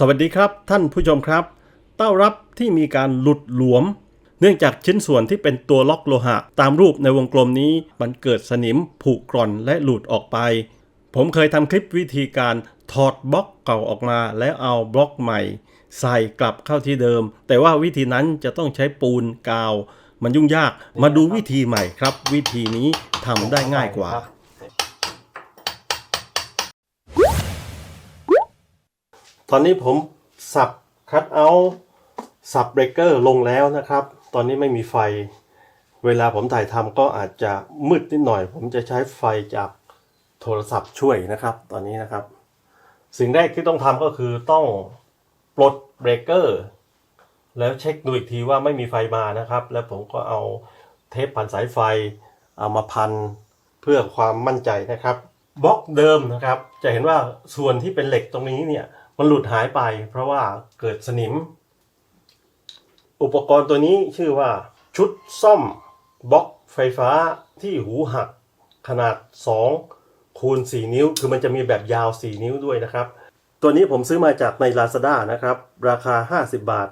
สวัสดีครับท่านผู้ชมครับ เต้ารับที่มีการหลุดหลวม เนื่องจากชิ้นส่วนที่เป็นตัวล็อกโลหะ ตามรูปในวงกลมนี้ มันเกิดสนิมผุกร่อนและหลุดออกไป ผมเคยทำคลิปวิธีการถอดบล็อกเก่าออกมาแล้วเอาบล็อกใหม่ ใส่กลับเข้าที่เดิม แต่ว่าวิธีนั้นจะต้องใช้ปูนกาว มันยุ่งยากมาดูวิธีใหม่ครับ วิธีนี้ทำได้ง่ายกว่า ตอนนี้ผมสับคัดเอาสับเบรกเกอร์ลงแล้วนะครับ ตอนนี้ไม่มีไฟ เวลาผมถ่ายทำก็อาจจะมืดนิดหน่อย ผมจะใช้ไฟจากโทรศัพท์ช่วยนะครับ ตอนนี้นะครับ สิ่งแรกที่ต้องทำก็คือต้องปลดเบรกเกอร์แล้วเช็คดูอีกทีว่าไม่มีไฟมานะครับ แล้วผมก็เอาเทปพันสายไฟเอามาพันเพื่อความมั่นใจนะครับบล็อกเดิมนะครับ จะเห็นว่าส่วนที่เป็นเหล็กตรงนี้เนี่ย มันหลุดหายไป เพราะว่าเกิดสนิม อุปกรณ์ตัวนี้ชื่อว่า ชุดซ่อมบล็อกไฟฟ้าที่หูหักขนาด 2 คูณ 4 นิ้ว คือมันจะมีแบบยาว 4 นิ้วด้วยนะครับ ตัวนี้ผมซื้อมาจากใน Lazada นะครับ ราคา 50 บาท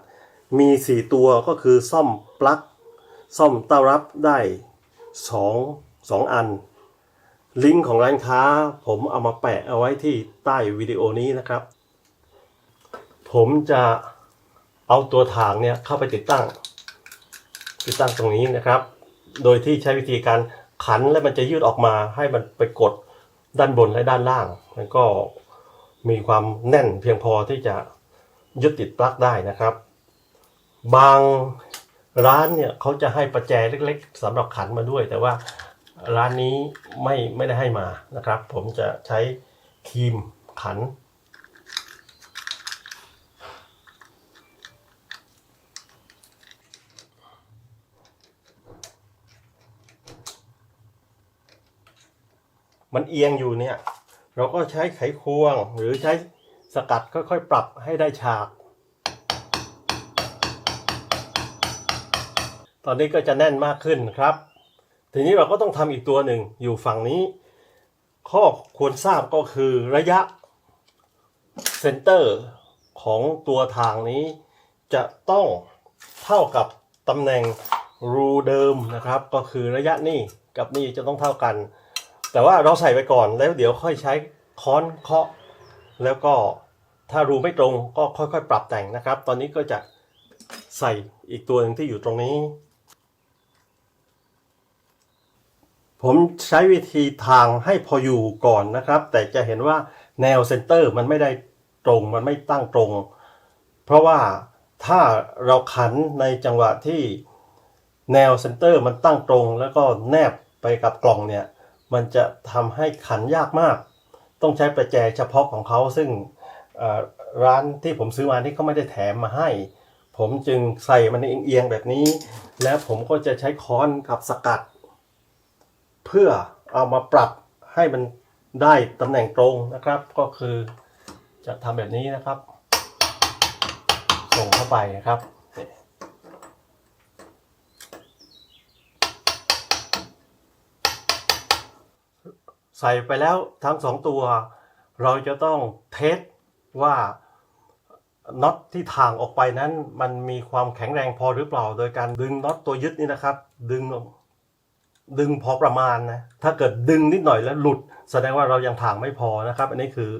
มี 4 ตัวก็คือซ่อมปลั๊กซ่อมเต้ารับได้ 2 2 อัน ลิงก์ของร้านค้าผมเอามาแปะเอาไว้ที่ใต้วิดีโอนี้นะครับ ผมจะเอาตัวถางเนี่ยเข้าไปติดตั้ง ติดตั้งตรงนี้นะครับ โดยที่ใช้วิธีการขันและมันจะยืดออกมาให้มันไปกดด้านบนและด้านล่าง มันก็มีความแน่นเพียงพอที่จะยึดติดปลั๊กได้นะครับ บางร้านเนี่ยเขาจะให้ประแจเล็กๆสำหรับขันมาด้วย แต่ว่าร้านนี้ไม่ไม่ได้ให้มานะครับ ผมจะใช้ครีมขัน มันเอียงอยู่เนี่ย เราก็ใช้ไขควงหรือใช้สกัดค่อยๆ ปรับให้ได้ฉาก ตอนนี้ก็จะแน่นมากขึ้นครับ ทีนี้เราก็ต้องทำอีกตัวหนึ่งอยู่ฝั่งนี้ ข้อควรทราบก็คือระยะเซนเตอร์ของตัวทางนี้จะต้องเท่ากับตำแหน่งรูเดิมนะครับ ก็คือระยะนี่กับนี่จะต้องเท่ากัน แต่ว่าเราใส่ไปก่อนแล้วเดี๋ยวค่อยใช้ค้อนเคาะ แล้วก็ถ้ารูไม่ตรงก็ค่อยๆ ปรับแต่งนะครับ ตอนนี้ก็จะใส่อีกตัวหนึ่งที่อยู่ตรงนี้ ผมใช้วิธีทางให้พออยู่ก่อนนะครับ แต่จะเห็นว่าแนวเซนเตอร์มันไม่ได้ตรงมันไม่ตั้งตรง เพราะว่าถ้าเราขันในจังหวะที่แนวเซนเตอร์มันตั้งตรง แล้วก็แนบไปกับกล่องเนี่ย มันจะทำให้ขันยากมาก ต้องใช้ประแจเฉพาะของเขาซึ่งร้านที่ผมซื้อมานี่เขาไม่ได้แถมมาให้ ผมจึงใส่มันเอียงๆแบบนี้ แล้วผมก็จะใช้ค้อนกับสกัด เพื่อเอามาปรับให้มันได้ตำแหน่งตรงนะครับ ก็คือจะทำแบบนี้นะครับ ส่งเข้าไปนะครับ ใส่ไปแล้วทั้งสองตัว เราจะต้องเทสว่าน็อตที่ถ่างออกไปนั้น มันมีความแข็งแรงพอหรือเปล่า โดยการดึงน็อตตัวยึดนี่นะครับ ดึงดึงพอประมาณนะถ้าเกิดดึงนิดหน่อยแล้วหลุด แสดงว่าเรายังถ่างไม่พอนะครับ อันนี้คือ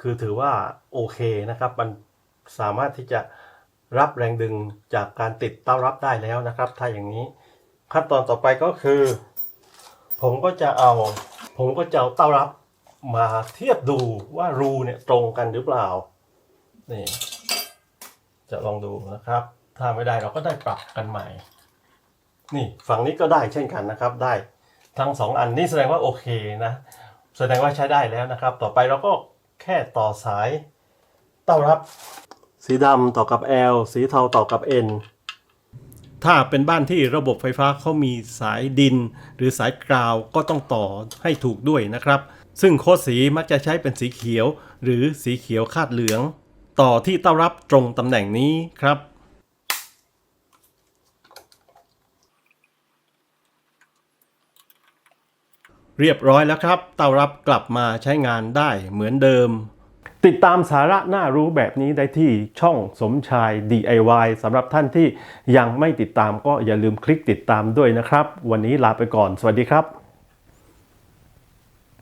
คือถือว่าโอเคนะครับ มันสามารถที่จะรับแรงดึงจากการติดเต้ารับได้แล้วนะครับ ถ้าอย่างนี้ ขั้นตอนต่อไปก็คือ ผมก็จะเอา ผมก็จะเอาเต้ารับมาเทียบดูว่ารูเนี่ยตรงกันหรือเปล่า นี่ จะลองดูนะครับ ถ้าไม่ได้เราก็ได้ปรับกันใหม่ นี่ฝั่งนี้ก็ได้เช่นกันนะครับ ได้ทั้งสองอันนี่แสดงว่าโอเคนะ แสดงว่าใช้ได้แล้วนะครับ ต่อไปเราก็แค่ต่อสายเต้ารับ สีดำต่อกับ L สีเทาต่อกับ N ถ้าเป็นบ้านที่ระบบไฟฟ้าเขามีสายดิน หรือสายกราวก็ต้องต่อให้ถูกด้วยนะครับ ซึ่งโคดสีมักจะใช้เป็นสีเขียว หรือสีเขียวคาดเหลือง ต่อที่เต้ารับตรงตำแหน่งนี้ครับเรียบร้อยแล้วครับ เต้ารับกลับมาใช้งานได้เหมือนเดิม ติดตามสาระน่ารู้แบบนี้ได้ที่ช่องสมชาย DIY สำหรับท่านที่ยังไม่ติดตามก็อย่าลืมคลิกติดตามด้วยนะครับ วันนี้ลาไปก่อน สวัสดีครับ